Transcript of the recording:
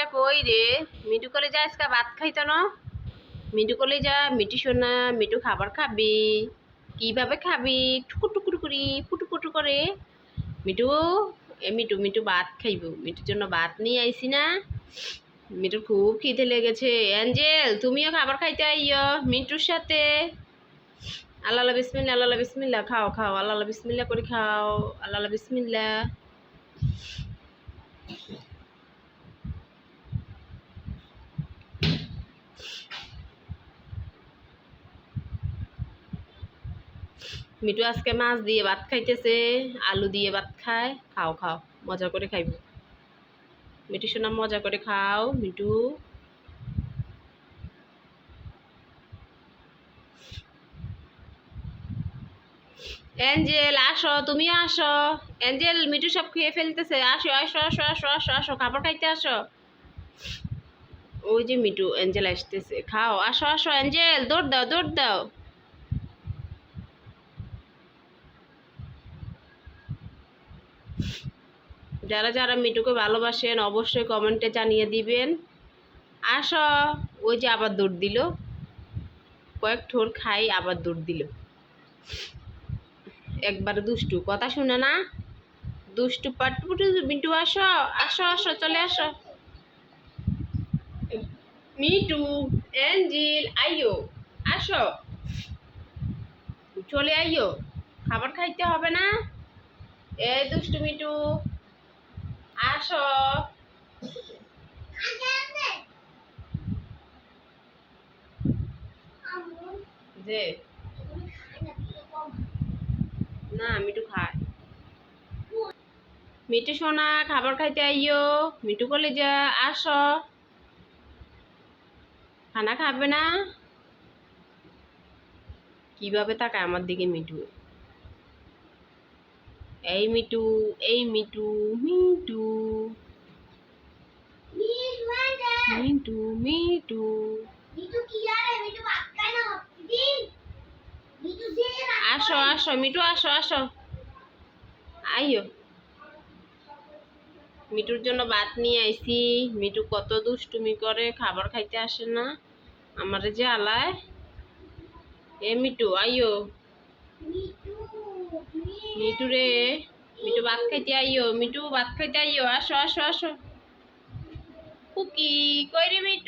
কলেজা কই রে? মিঠু কলেজা আজকে ভাত খাইতো না? মিঠু কলেজা মিঠু সোনা, মিঠু খাবার খাবি। কীভাবে খাবি? টুকু টুকুর করি, পুটু পুটু করে। মিঠু, এ মিটু মিঠু ভাত খাইব। মিঠুর জন্য ভাত নিয়ে আইসি না। মিঠুর খুব খিদে লেগেছে। অ্যাঞ্জেল, তুমিও খাবার খাইতে আইও মিটুর সাথে। আল্লাহ বিসমিল্লা আল্লাহ বিসমিল্লা খাও খাও, আল্লাহ বিসমিল্লা করে খাও। আল্লাহ বিসমিল্লা মিঠু আজকে মাছ দিয়ে ভাত খাইতেছে, আলু দিয়ে ভাত খায়, খাও খাও, মজা করে খাইব। মিঠু সোনা, মজা করে খাও, মিঠু। অ্যাঞ্জেল, আসো, তুমি আসো। অ্যাঞ্জেল, মিঠু সব খেয়ে ফেলতেছে। আসো আসো আসো আসো আসো আসো, খাবার খাইতে আসো। ওই যে মিঠু, অ্যাঞ্জেল আসতেছে। খাও, আসো আসো, অ্যাঞ্জেল, দৌড় দাও দৌড় দাও। যারা যারা মিটুকে ভালোবাসেন, অবশ্যই কমেন্টে জানিয়ে দিবেন। আসো, ওই যে আবার দৌড় দিল। কয়েক ঠোর খাই, আবার দৌড় দিল। একবার দুষ্টু, কথা শুনে না। দুষ্টু পাটপুটু মিটু আসো আসো আসো, চলে আসো। মিটু এঞ্জিল আইও আসো। চলে আইও খাবার খাইতে হবে না। এই দুষ্টু মিটু আসো। যে। না মিটু খায়। মিটু সোনা, খাবার খাইতে আইও মিটু কলেজা আসো। খানা খাবে না? কীভাবে তাকায় আমার দিকে মিটু এই মিটু এই মিটু মিটু মিটু মিটু আসো আসো মিটু আসো আসো আইও মিটুর জন্য ভাত নিয়ে আইছি। মিটু কত দুষ্টুমি করে। খাবার খাইতে আসে না। আমারে যে আলায় এ মিটু আইও মিটু রে, মিটু ভাত খাইতে আইও, মিটু ভাত খাইতে আইও, আসো আসো আসো। কুকি, কই রে মিটু?